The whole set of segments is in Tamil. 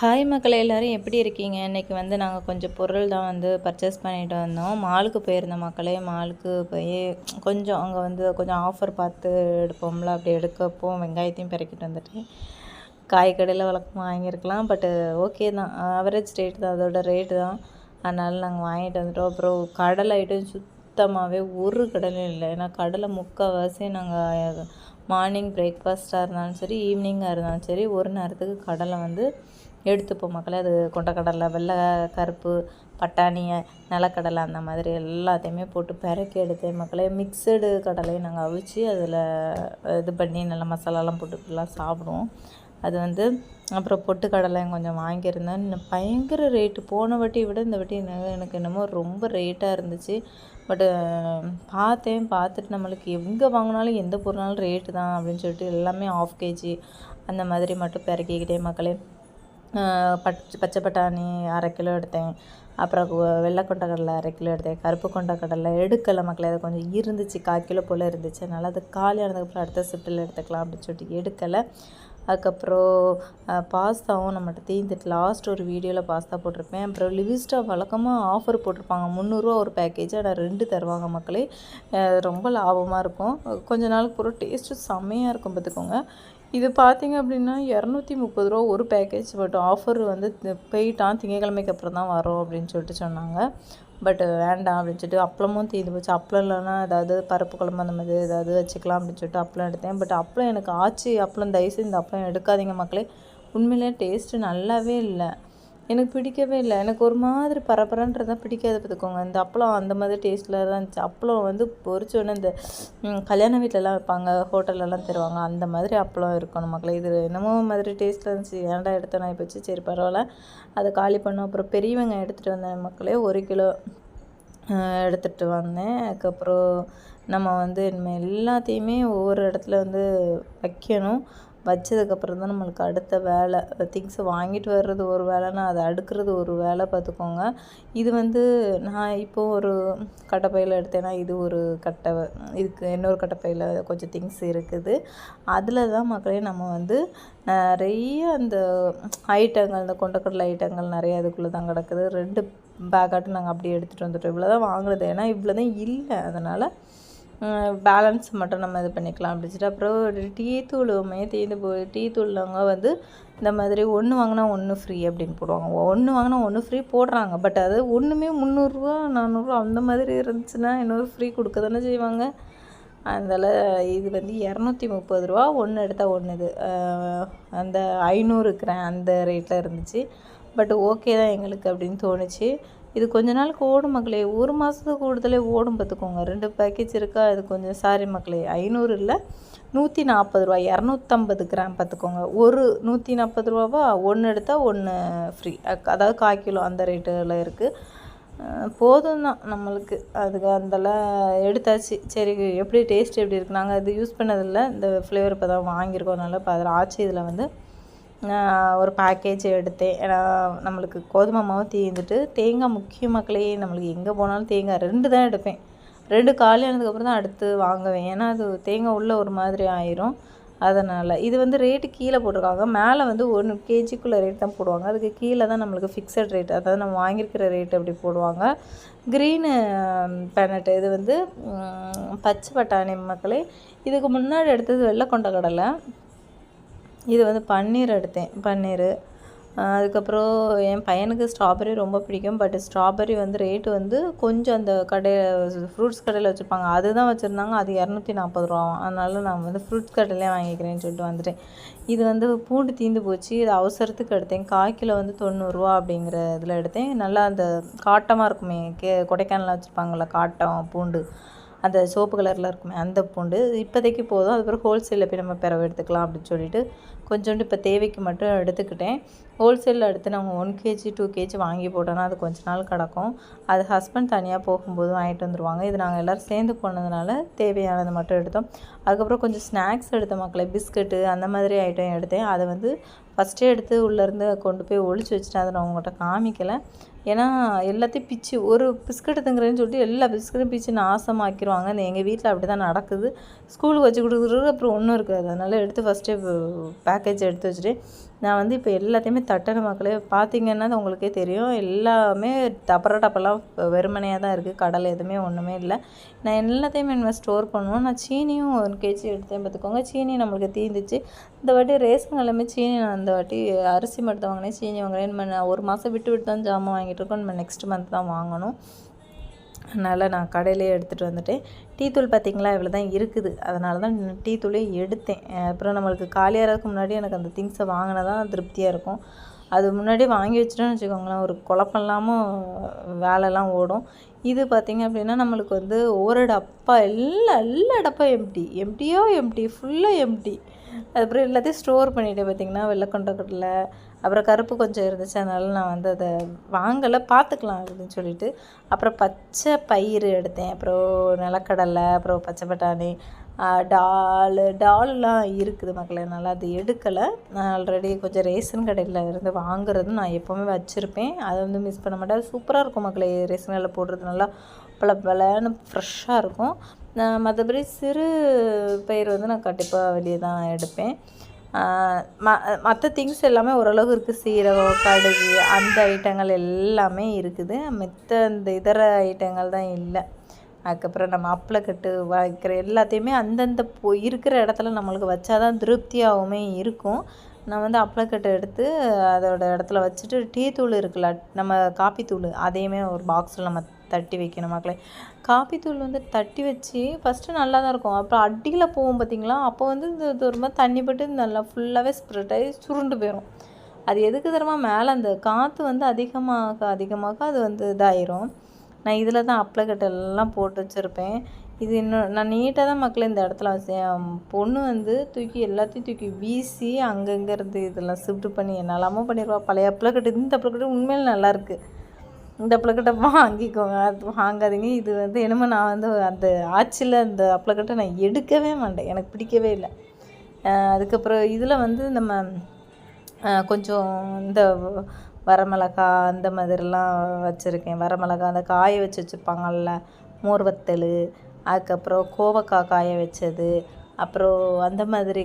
ஹாய் மக்களை எல்லோரும் எப்படி இருக்கீங்க? இன்றைக்கி வந்து நாங்கள் கொஞ்சம் பொருள் தான் வந்து பர்ச்சேஸ் பண்ணிட்டு வந்தோம். மாலுக்கு போயிருந்தோம் மக்களே. மாலுக்கு போய் கொஞ்சம் அங்கே வந்து கொஞ்சம் ஆஃபர் பார்த்து எடுப்போம்ல. அப்படி எடுக்கப்போ வெங்காயத்தையும் பிறக்கிட்டு வந்துட்டேன் காய் கடையில் வழக்கமாக வாங்கியிருக்கலாம். பட்டு ஓகே தான். ஆவரேஜ் ரேட் தான். அதோட ரேட்டு தான். அதனால் நாங்கள் வாங்கிட்டு வந்துட்டோம். அப்புறம் கடலை ஐட்டம் சுத்தமாகவே ஒரு கடலையும் இல்லை. ஏன்னா கடலை முக்கால்வாசி நாங்கள் மார்னிங் பிரேக்ஃபாஸ்ட்டாக இருந்தாலும் சரி ஈவினிங்காக இருந்தாலும் சரி ஒரு நேரத்துக்கு கடலை வந்து எடுத்துப்போம் மக்களே. அது கொண்டக்கடலை வெள்ளை கருப்பு பட்டாணி நிலக்கடலை அந்த மாதிரி எல்லாத்தையுமே போட்டு பிறக்கி எடுத்து மக்களே மிக்சடு கடலையும் நாங்கள் அவிச்சு அதில் இது பண்ணி நல்லா மசாலாலாம் போட்டுலாம் சாப்பிடுவோம். அது வந்து அப்புறம் பொட்டுக்கடலையும் கொஞ்சம் வாங்கியிருந்தேன். பயங்கர ரேட்டு போன வாட்டி விட இந்த வாட்டி எனக்கு என்னமோ ரொம்ப ரேட்டாக இருந்துச்சு. பட்டு பார்த்தேன் பார்த்துட்டு நம்மளுக்கு எங்கே வாங்கினாலும் எந்த பொருளாலும் ரேட்டு தான் அப்படின்னு சொல்லிட்டு எல்லாமே ஆஃப் கேஜி அந்த மாதிரி மட்டும் பிறக்கிக்கிட்டே மக்களே. பச் பச்சை பட்டாணி அரை கிலோ எடுத்தேன். அப்புறம் வெள்ளை கொண்டக்கடலை அரை கிலோ எடுத்தேன். கருப்பு கொண்டக்கடலை எடுக்கலை மக்களே அது கொஞ்சம் இருந்துச்சு கால் கிலோ போல் இருந்துச்சு. அதனால் அது காலியானதுக்கப்புறம் அடுத்த ஷிஃப்ட்டில் எடுத்துக்கலாம் அப்படின்னு சொல்லிட்டு எடுக்கலை. அதுக்கப்புறம் பாஸ்தாவும் நம்மகிட்ட தீந்துட்டு லாஸ்ட் ஒரு வீடியோவில் பாஸ்தா போட்டிருப்பேன். அப்புறம் லிவிஸ்டா வழக்கமாக ஆஃபர் போட்டிருப்பாங்க. முந்நூறுரூவா ஒரு பேக்கேஜ் ஆனால் ரெண்டு தருவாங்க மக்களே. ரொம்ப லாபமாக இருக்கும். கொஞ்ச நாளுக்கு பூரா டேஸ்ட்டு செம்மையாக இருக்கும் பார்த்துக்கோங்க. இது பார்த்திங்க அப்படின்னா இரநூத்தி முப்பது ரூபா ஒரு பேக்கேஜ் பட் ஆஃபர் வந்து போயிட்டான். திங்கக்கிழமைக்கு அப்புறம் தான் வரும் அப்படின்னு சொல்லிட்டு சொன்னாங்க. பட் வேண்டாம் அப்படின்னு சொல்லிட்டு அப்பளமும் தீர்ந்து போச்சு. அப்பளம் இல்லைன்னா ஏதாவது பருப்பு குழம்பு அந்த மாதிரி ஏதாவது வச்சுக்கலாம் அப்படின்னு சொல்லிட்டு அப்பளம் எடுத்தேன். பட் அப்பளம் எனக்கு ஆச்சு. அப்பளம் தயவுசெய்து இந்த அப்பளம் எடுக்காதீங்க மக்களே. உண்மையிலே டேஸ்ட்டு நல்லாவே இல்லை. எனக்கு பிடிக்கவே இல்லை. எனக்கு ஒரு மாதிரி பரபரன்றது தான் பிடிக்காது பார்த்துக்கோங்க இந்த அப்பளம் அந்த மாதிரி டேஸ்ட்டில் தான் இருந்துச்சு. அப்பளம் வந்து பொறிச்சோடனே இந்த கல்யாண வீட்டிலலாம் வைப்பாங்க. ஹோட்டல்லலாம் தருவாங்க. அந்த மாதிரி அப்பளம் இருக்கணும் மக்களே. இது என்னமோ மாதிரி டேஸ்ட்டில் இருந்துச்சு. ஏன்டா எடுத்தேன்? நான் போச்சு. சரி பரவாயில்ல. அதை காலி பண்ணோம். அப்புறம் பெரியவங்க எடுத்துகிட்டு வந்தேன் மக்களே. ஒரு கிலோ எடுத்துகிட்டு வந்தேன். அதுக்கப்புறம் நம்ம வந்து இனிமேல் எல்லாத்தையுமே ஒவ்வொரு இடத்துல வந்து வைக்கணும். வச்சதுக்கப்புறம் தான் நம்மளுக்கு அடுத்த வேலை. திங்ஸை வாங்கிட்டு வர்றது ஒரு வேலைன்னா அதை அடுக்கிறது ஒரு வேலை பார்த்துக்கோங்க. இது வந்து நான் இப்போது ஒரு கட்டைப்பையில் எடுத்தேன்னா இது ஒரு கட்டை இதுக்கு இன்னொரு கட்டைப்பையில் கொஞ்சம் திங்ஸ் இருக்குது. அதில் தான் மக்களே நம்ம வந்து நிறைய அந்த ஐட்டங்கள் இந்த கொண்டக்கடலை ஐட்டங்கள் நிறைய அதுக்குள்ளே தான் கிடக்குது. ரெண்டு பேக்காட்டும் நாங்கள் அப்படியே எடுத்துகிட்டு வந்துட்டோம். இவ்வளோ தான் வாங்குறது ஏன்னா இவ்வளோ தான் இல்லை. அதனால் பேலன்ஸ் மட்டும் நம்ம இது பண்ணிக்கலாம் அப்படின்னு சொல்லிட்டு அப்புறம் டீ தூளுமே தீர்ந்து போய் டீ தூள்லவங்க வந்து இந்த மாதிரி ஒன்று வாங்கினா ஒன்று ஃப்ரீ அப்படின்னு போடுவாங்க. ஒன்று வாங்கினா ஒன்று ஃப்ரீ போடுறாங்க. பட் அது ஒன்றுமே முந்நூறுரூவா நானூறுரூவா அந்த மாதிரி இருந்துச்சுன்னா இன்னொரு ஃப்ரீ கொடுக்க தானே செய்வாங்க. அதனால் இது வந்து இரநூத்தி முப்பது ரூபா ஒன்று எடுத்தால் ஒன்று இது அந்த ஐநூறு கிராம் அந்த ரேட்டில் இருந்துச்சு. பட் ஓகே தான் எங்களுக்கு அப்படின்னு தோணுச்சு. இது கொஞ்ச நாளுக்கு ஓடும் மக்களே. ஒரு மாதத்துக்கு கூடுதலே ஓடும் பார்த்துக்கோங்க. ரெண்டு பேக்கேஜ் இருக்கா? இது கொஞ்சம் சாரி மக்களே. ஐநூறு இல்லை நூற்றி நாற்பது ரூபா இரநூத்தம்பது கிராம் பார்த்துக்கோங்க. ஒரு நூற்றி நாற்பது ரூபாவா? ஒன்று எடுத்தால் ஒன்று ஃப்ரீ அதாவது கால் கிலோ அந்த ரேட்டில் இருக்குது போதும் தான் நம்மளுக்கு. அதுக்கு அந்தெல்லாம் எடுத்தாச்சு. சரி எப்படி டேஸ்ட் எப்படி இருக்குது நாங்கள் இது யூஸ் பண்ணதில்லை. இந்த ஃப்ளேவர் இப்போ தான் வாங்கியிருக்கோம். அதனால் இப்போ அதில் ஆச்சு. இதில் வந்து ஒரு பேக்கேஜ் எடுத்தேன். ஏன்னா நம்மளுக்கு கோதுமை மாவு தீர்ந்துட்டு தேங்காய் முக்கிய மக்களே நம்மளுக்கு எங்கே போனாலும் தேங்காய் ரெண்டு தான் எடுப்பேன். ரெண்டு காலி ஆனதுக்கப்புறம் தான் அடுத்து வாங்குவேன். ஏன்னா அது தேங்காய் உள்ள ஒரு மாதிரி ஆயிரும். அதனால் இது வந்து ரேட்டு கீழே போட்டிருக்காங்க. மேலே வந்து ஒன்று கேஜிக்குள்ளே ரேட் தான் போடுவாங்க. அதுக்கு கீழே தான் நம்மளுக்கு ஃபிக்ஸட் ரேட் அதாவது நம்ம வாங்கியிருக்கிற ரேட் அப்படி போடுவாங்க. க்ரீனு பேனட்டு இது வந்து பச்சை பட்டாணி மக்களே இதுக்கு முன்னாடி எடுத்தது வெள்ளை கொண்ட கடலை இது வந்து பன்னீர் எடுத்தேன் பன்னீர். அதுக்கப்புறம் என் பையனுக்கு ஸ்ட்ராபெரி ரொம்ப பிடிக்கும் பட் ஸ்ட்ராபெரி வந்து ரேட்டு வந்து கொஞ்சம் அந்த கடையில் ஃப்ரூட்ஸ் கடையில் வச்சுருப்பாங்க. அதுதான் வச்சுருந்தாங்க அது இரநூத்தி நாற்பது ரூபா. அதனால நான் வந்து ஃப்ரூட்ஸ் கடையிலே வாங்கிக்கிறேன்னு சொல்லிட்டு வந்துட்டேன். இது வந்து பூண்டு தீந்து போச்சு இது அவசரத்துக்கு எடுத்தேன். கால் கிலோ வந்து தொண்ணூறுரூவா அப்படிங்கிற இதில் எடுத்தேன். நல்லா அந்த காட்டமாக இருக்குமே கே கொடைக்கானலில் வச்சுருப்பாங்கள்ல காட்டம் பூண்டு. அந்த சோப்பு கலரில் இருக்குமே அந்த பூண்டு இப்போதைக்கு போதும். அதுக்கப்புறம் ஹோல்சேலில் போய் நம்ம பிறவை எடுத்துக்கலாம் அப்படின்னு சொல்லிட்டு கொஞ்சோண்டு இப்போ தேவைக்கு மட்டும் எடுத்துக்கிட்டேன். ஹோல்சேலில் எடுத்து நாங்கள் ஒன் கேஜி டூ கேஜி வாங்கி போட்டோன்னா அது கொஞ்ச நாள் கிடக்கும். அது ஹஸ்பண்ட் தனியாக போகும்போது வாங்கிட்டு வந்துடுவாங்க இது நாங்கள் எல்லோரும் சேர்ந்து போனதுனால தேவையானது மட்டும் எடுத்தோம். அதுக்கப்புறம் கொஞ்சம் ஸ்நாக்ஸ் எடுத்த மக்களை பிஸ்கட்டு அந்த மாதிரி ஐட்டம் எடுத்தேன். அதை வந்து ஃபஸ்ட்டே எடுத்து உள்ளேருந்து கொண்டு போய் ஒழிச்சு வச்சுட்டு அதை நான் உங்கள்கிட்ட காமிக்கலை. ஏன்னா எல்லாத்தையும் பிச்சு ஒரு பிஸ்கட் தங்குறேன்னு சொல்லிட்டு எல்லா பிஸ்கட்டும் பிச்சு நாசமாக்கிடுவாங்க எங்கள் வீட்டில் அப்படி தான் நடக்குது. ஸ்கூலுக்கு வச்சு கொடுக்குறது அப்புறம் ஒன்றும் இருக்காது. அதனால் எடுத்து ஃபஸ்ட்டே பேக்கேஜ் எடுத்து வச்சுட்டு நான் வந்து இப்போ எல்லாத்தையுமே தட்டன மக்களே பார்த்தீங்கன்னா அது உங்களுக்கே தெரியும். எல்லாமே டப்பர டப்பெல்லாம் வெறுமனையாக தான் இருக்குது கடலை எதுவுமே ஒன்றுமே இல்லை. நான் எல்லாத்தையுமே இனிமேல் ஸ்டோர் பண்ணுவோம். நான் சீனியும் ஒன் கேஜி எடுத்தேன் பார்த்துக்கோங்க சீனி நம்மளுக்கு தீந்துச்சு. இந்த வாட்டி ரேஷன் எல்லாமே சீனி நான் இந்த வாட்டி அரிசி மட்டும் வாங்கினேன். சீனி வாங்கினேன். நம்ம ஒரு மாதம் விட்டு விட்டு தான் ஜாமான் வாங்கிட்டு இருக்கோம். நம்ம நெக்ஸ்ட் மந்த் தான் வாங்கணும். அதனால் நான் கடையிலே எடுத்துகிட்டு வந்துட்டேன். டீ தூள் பார்த்திங்களா இவ்வளோ தான் இருக்குது. அதனால தான் டீ தூளே எடுத்தேன். அப்புறம் நம்மளுக்கு காலியாகிறதுக்கு முன்னாடி எனக்கு அந்த திங்ஸை வாங்கினா தான் திருப்தியாக இருக்கும். அது முன்னாடி வாங்கி வச்சுட்டோன்னு வச்சுக்கோங்களேன். ஒரு குழப்பம் இல்லாமல் வேலைலாம் ஓடும். இது பார்த்திங்க அப்படின்னா நம்மளுக்கு வந்து ஒரு டப்பா எல்லா எல்லா டப்பா எம்டி எம்டியோ எம்டி ஃபுல்லாக எம்டி அதுக்கப்புறம் எல்லாத்தையும் ஸ்டோர் பண்ணிவிட்டேன் பார்த்திங்கன்னா வெள்ளைக்கொண்டக்கடலை அப்புறம் கருப்பு கொஞ்சம் இருந்துச்சு அதனால் நான் வந்து அதை வாங்கலை பார்த்துக்கலாம் அப்படின்னு சொல்லிட்டு. அப்புறம் பச்சை பயிறு எடுத்தேன். அப்புறம் நிலக்கடலை அப்புறம் பச்சை பட்டாணி டால் டால்லாம் இருக்குது மக்களே நல்லா அது எடுக்கலை. நான் ஆல்ரெடி கொஞ்சம் ரேஷன் கடையில் இருந்து வாங்குறது நான் எப்போவுமே வச்சுருப்பேன். அதை வந்து மிஸ் பண்ண மாட்டேன். சூப்பராக இருக்கும் மக்களே ரேஷன் கடையில் போடுறது நல்லா பல பலன்னு ஃப்ரெஷ்ஷாக இருக்கும். நான் மற்றபடி சிறு பயிர் வந்து நான் கண்டிப்பாக வெளியே தான் எடுப்பேன். ம மற்ற திங்ஸ் எல்லாமே ஓரளவு இருக்குது சீரகம் கடுகு அந்த ஐட்டங்கள் எல்லாமே இருக்குது. மித்த இந்த இதர ஐட்டங்கள் தான் இல்லை. அதுக்கப்புறம் நம்ம அப்பளக்கட்டு வைக்கிற எல்லாத்தையுமே அந்தந்த பொ இருக்கிற இடத்துல நம்மளுக்கு வச்சா தான் திருப்தியாகவுமே இருக்கும். நான் வந்து அப்பளக்கட்டை எடுத்து அதோட இடத்துல வச்சுட்டு டீ தூள் இருக்குல்ல நம்ம காப்பி தூள் அதையுமே ஒரு பாக்ஸில் நம்ம தட்டி வைக்கணும் மக்களே. காப்பித்தூள் வந்து தட்டி வச்சு ஃபஸ்ட்டு நல்லா தான் இருக்கும். அப்புறம் அடியில் போவோம் பார்த்தீங்களா அப்போ வந்து இந்த தூரமாக தண்ணி பட்டு நல்லா ஃபுல்லாகவே ஸ்ப்ரெட் ஆகி சுருண்டு போயிடும் அது எதுக்கு தரமா மேலே அந்த காற்று வந்து அதிகமாக அதிகமாக அது வந்து இதாயிரும். நான் இதில் தான் எல்லாம் போட்டு வச்சுருப்பேன். இது இன்னும் நான் நீட்டாக தான் மக்களை இந்த இடத்துல வச்சேன் பொண்ணு வந்து தூக்கி எல்லாத்தையும் தூக்கி வீசி அங்கங்கே இருந்து இதெல்லாம் ஷிஃப்ட் பண்ணி என்னெல்லாமோ பண்ணிடுவா பழைய அப்பளக்கட்டு இந்த அப்பளக்கட்டு உண்மையில் நல்லாயிருக்கு இந்த அப்பளக்கட்டை வாங்கிக்கோங்க. அது வாங்காதீங்க. இது வந்து என்னமோ நான் வந்து அந்த ஆட்சியில் அந்த அப்பளக்கட்டை நான் எடுக்கவே மாட்டேன். எனக்கு பிடிக்கவே இல்லை. அதுக்கப்புறம் இதில் வந்து நம்ம கொஞ்சம் இந்த வரமிளகா அந்த மாதிரிலாம் வச்சுருக்கேன். வரமிளகா அந்த காய வச்சு வச்சுருப்பாங்கல்ல மோர் வத்தல் அதுக்கப்புறம் கோவக்காய் காய வச்சது அப்புறம் அந்த மாதிரி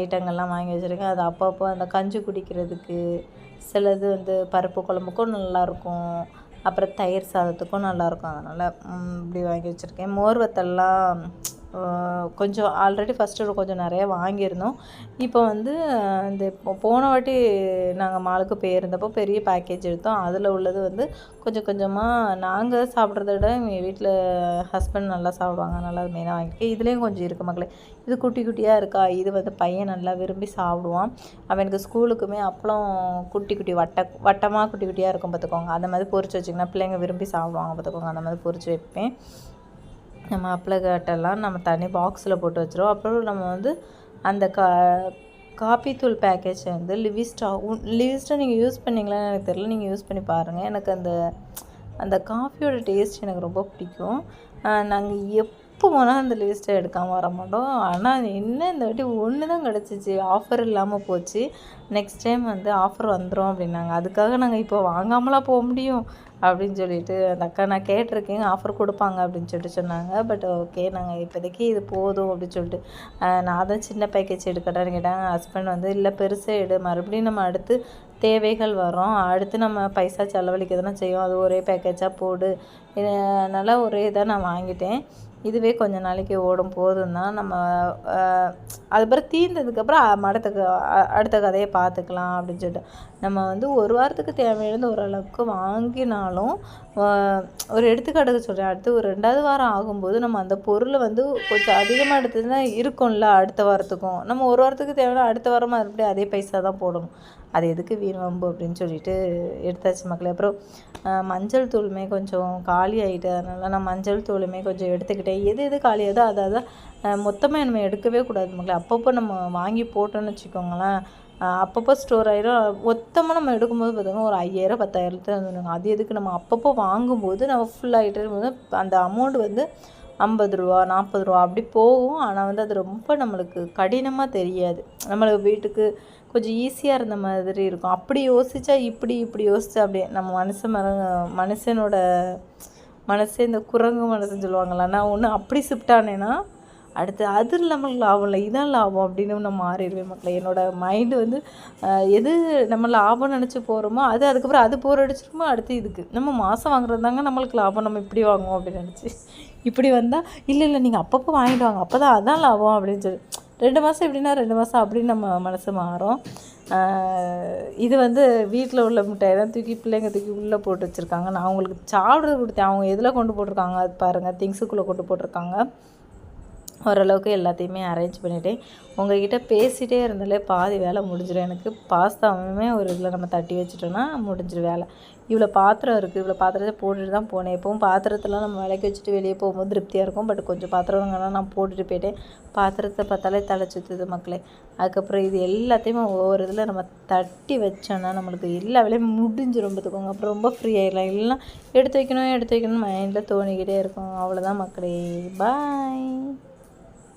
ஐட்டங்கள்லாம் வாங்கி வச்சுருக்கேன். அது அப்பப்போ அந்த கஞ்சி குடிக்கிறதுக்கு சிலது வந்து பருப்பு குழம்புக்கும் நல்லாயிருக்கும் அப்புறம் தயிர் சாதத்துக்கும் நல்லாயிருக்கும். அதனால் இப்படி வாங்கி வச்சுருக்கேன். மோர் வத்தல்லாம் கொஞ்சம் ஆல்ரெடி ஃபஸ்ட்டு கொஞ்சம் நிறையா வாங்கியிருந்தோம். இப்போ வந்து இந்த இப்போ போன வாட்டி நாங்கள் மாலுக்கு போயிருந்தப்போ பெரிய பேக்கேஜ் எடுத்தோம். அதில் உள்ளது வந்து கொஞ்சம் கொஞ்சமாக நாங்கள் சாப்பிட்றத விட எங்கள் வீட்டில் ஹஸ்பண்ட் நல்லா சாப்பிடுவாங்க. நல்லா மெயினாக வாங்கிக்க இதுலேயும் கொஞ்சம் இருக்குது மக்களே. இது குட்டி குட்டியாக இருக்கா? இது வந்து பையன் நல்லா விரும்பி சாப்பிடுவான். அவனுக்கு ஸ்கூலுக்குமே அப்பளம் குட்டி குட்டி வட்ட வட்டமாக குட்டி குட்டியாக இருக்கும் பார்த்துக்கோங்க அந்த மாதிரி பொறிச்சு வச்சிங்கன்னா பிள்ளைங்க விரும்பி சாப்பிடுவாங்க பார்த்துக்கோங்க அந்த மாதிரி பொறிச்சு வைப்பேன். நம்ம அப்ளகட்டெல்லாம் நம்ம தனி பாக்ஸில் போட்டு வச்சுருவோம். அப்புறம் நம்ம வந்து அந்த கா காப்பித்தூள் தூள் வந்து லிவிஸ்டா லிவிஸ்டா நீங்கள் யூஸ் பண்ணிங்களான்னு எனக்கு தெரியல. நீங்கள் யூஸ் பண்ணி பாருங்கள் எனக்கு அந்த அந்த காஃபியோட டேஸ்ட் எனக்கு ரொம்ப பிடிக்கும். நாங்கள் எப் எப்போ போனால் அந்த லிஸ்ட்டை எடுக்காமல் வர மாட்டோம். ஆனால் என்ன இந்த வாட்டி ஒன்று தான் கிடச்சிச்சு. ஆஃபர் இல்லாமல் போச்சு. நெக்ஸ்ட் டைம் வந்து ஆஃபர் வந்துடும் அப்படின்னாங்க. அதுக்காக நாங்கள் இப்போ வாங்காமலாம் போக முடியும் அப்படின்னு சொல்லிட்டு அந்த அக்கா நான் கேட்டிருக்கேன் ஆஃபர் கொடுப்பாங்க அப்படின்னு சொல்லிட்டு சொன்னாங்க. பட் ஓகே நாங்கள் இப்போதைக்கு இது போதும் அப்படின்னு சொல்லிட்டு நான் தான் சின்ன பேக்கேஜ் எடுக்கட்டான்னு கேட்டாங்க. ஹஸ்பண்ட் வந்து இல்லை பெருசாக எடு. மறுபடியும் நம்ம அடுத்து தேவைகள் வரும். அடுத்து நம்ம பைசா செலவழிக்க தானே செய்யும் அது ஒரே பேக்கேஜாக போடு. அதனால் ஒரே இதாக நான் வாங்கிட்டேன். இதுவே கொஞ்ச நாளைக்கு ஓடும் போதும் தான் நம்ம அதுக்கப்புறம் தீர்ந்ததுக்கப்புறம் அடுத்த அடுத்த கதையை பார்த்துக்கலாம் அப்படின்னு சொல்லிட்டு. நம்ம வந்து ஒரு வாரத்துக்கு தேவையானது ஓரளவுக்கு வாங்கினாலும் ஒரு எடுத்துக்காட்டுக்கு சொல்கிறேன் அடுத்து ஒரு ரெண்டாவது வாரம் ஆகும்போது நம்ம அந்த பொருளை வந்து கொஞ்சம் அதிகமாக எடுத்ததுன்னா இருக்கும்ல அடுத்த வாரத்துக்கும். நம்ம ஒரு வாரத்துக்கு தேவையான அடுத்த வாரமாக மறுபடியும் அதே பைசா தான் போடணும். அது எதுக்கு வீண் வம்பு அப்படின்னு சொல்லிட்டு எடுத்தாச்சு மக்களே. அப்புறம் மஞ்சள் தூளுமே கொஞ்சம் காலி ஆகிட்டு அதனால் நான் மஞ்சள் தூளுமே கொஞ்சம் எடுத்துக்கிட்டேன். எது எது காலியாதோ அதை அதை மொத்தமாக நம்ம எடுக்கவே கூடாது மக்களே. அப்பப்போ நம்ம வாங்கி போட்டோன்னு வச்சுக்கோங்களேன் அப்பப்போ ஸ்டோர் ஆயிரும். மொத்தமாக நம்ம எடுக்கும்போது பார்த்திங்கன்னா ஒரு ஐயாயிரம் பத்தாயிரத்துல வந்துடுவாங்க அது எதுக்கு? நம்ம அப்பப்போ வாங்கும்போது நம்ம ஃபுல் ஆகிட்டு போது அந்த அமௌண்ட் வந்து ஐம்பது ரூபா நாற்பது ரூபா அப்படி போகும். ஆனால் வந்து அது ரொம்ப நம்மளுக்கு கடினமாக தெரியாது. நம்மளுக்கு வீட்டுக்கு கொஞ்சம் ஈஸியாக இருந்த மாதிரி இருக்கும். அப்படி யோசித்தா இப்படி இப்படி யோசிச்சா அப்படியே நம்ம மனுஷன் மர மனுஷனோட மனசே இந்த குரங்கு மனசுன்னு சொல்லுவாங்களா நான் ஒன்று அப்படி ஷிஃப்ட் ஆனேன்னா அடுத்து அது நம்மளுக்கு லாபம் இல்லை. இதான் லாபம் அப்படின்னு நான் மாறிடுவேன் மக்களை. என்னோடய மைண்டு வந்து எது நம்ம லாபம் நினச்சி போகிறோமோ அது அதுக்கப்புறம் அது போர் அடிச்சிருமோ அடுத்து இதுக்கு. நம்ம மாதம் வாங்குறது தாங்க நம்மளுக்கு லாபம். நம்ம இப்படி வாங்குவோம் அப்படின்னு நினச்சி. இப்படி வந்தால் இல்லை இல்லை நீங்கள் அப்பப்போ வாங்கிட்டு வாங்க. அப்போ தான் அதான் லாபம். அப்படின்னு சொல்லி. ரெண்டு மாதம் எப்படின்னா ரெண்டு மாதம் அப்படின்னு நம்ம மனசு மாறும். இது வந்து வீட்டில் உள்ள மிட்டாய் தான் தூக்கி பிள்ளைங்க தூக்கி உள்ளே போட்டு வச்சுருக்காங்க. நான் அவங்களுக்கு சாப்பிட்றது கொடுத்தேன். அவங்க எதில் கொண்டு போட்டிருக்காங்க அது பாருங்கள் திங்ஸுக்குள்ளே கொண்டு போட்டிருக்காங்க. ஓரளவுக்கு எல்லாத்தையுமே அரேஞ்ச் பண்ணிட்டேன். உங்ககிட்ட பேசிகிட்டே இருந்தாலே பாதி வேலை முடிஞ்சிடும் எனக்கு பாஸ்தாவுமே ஒரு இதில் நம்ம தட்டி வச்சிட்டோன்னா முடிஞ்சிடும் வேலை. இவ்வளோ பாத்திரம் இருக்குது இவ்வளோ பாத்திரத்தை போட்டுட்டு தான் போனேன். எப்பவும் பாத்திரத்தெல்லாம் நம்ம விளக்கி வச்சுட்டு வெளியே போகும்போது திருப்தியாக இருக்கும். பட் கொஞ்சம் பாத்திரங்கள்லாம் நான் போட்டுட்டு போயிட்டேன். பாத்திரத்தை பார்த்தாலே தலை சுற்றுது மக்களே. அதுக்கப்புறம் இது எல்லாத்தையுமே ஒவ்வொரு இதில் நம்ம தட்டி வச்சோன்னா நம்மளுக்கு எல்லா வேலையும் முடிஞ்சிரும் பார்த்துக்கோங்க. அப்புறம் ரொம்ப ஃப்ரீ ஆகிடலாம் இல்லைன்னா எடுத்து வைக்கணும் எடுத்து வைக்கணும் மைண்டில் தோணிக்கிட்டே இருக்கும். அவ்வளோதான் மக்களே. பாய்